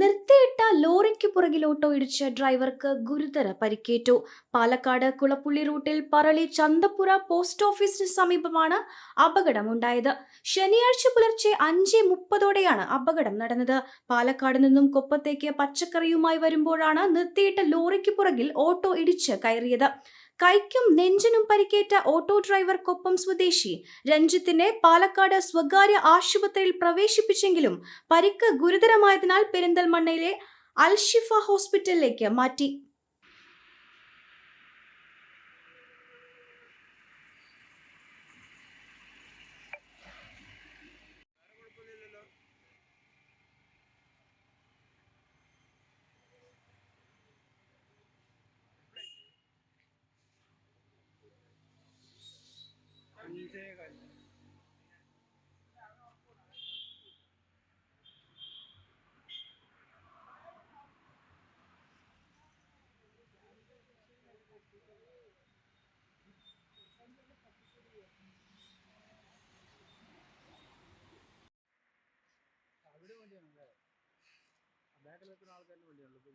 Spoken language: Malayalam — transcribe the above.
നിർത്തിയിട്ട ലോറിക്ക് പുറകിൽ ഓട്ടോ ഇടിച്ച ഡ്രൈവർക്ക് ഗുരുതര പരിക്കേറ്റു. പാലക്കാട് കുളപ്പുള്ളി റൂട്ടിൽ പറളി ചന്തപ്പുര പോസ്റ്റ് ഓഫീസിന് സമീപമാണ് അപകടമുണ്ടായത്. ശനിയാഴ്ച പുലർച്ചെ അഞ്ച് മുപ്പതോടെയാണ് അപകടം നടന്നത്. പാലക്കാട് നിന്നും കൊപ്പത്തേക്ക് പച്ചക്കറിയുമായി വരുമ്പോഴാണ് നിർത്തിയിട്ട ലോറിക്ക് പുറകിൽ ഓട്ടോ ഇടിച്ച് കയറിയത്. കൈക്കും നെഞ്ചിനും പരിക്കേറ്റ ഓട്ടോ ഡ്രൈവർക്കൊപ്പം സ്വദേശി. രഞ്ജിത്തിനെ പാലക്കാട് സ്വകാര്യ ആശുപത്രിയിൽ പ്രവേശിപ്പിച്ചെങ്കിലും പരിക്ക് ഗുരുതരമായതിനാൽ പെരിന്തൽമണ്ണയിലെ അൽഷിഫ ഹോസ്പിറ്റലിലേക്ക് മാറ്റി. അവിടെ വണ്ടിയാണല്ലേ? ബാക്കിലെത്തുന്ന ആൾക്കാരുടെ വണ്ടിയാണല്ലോ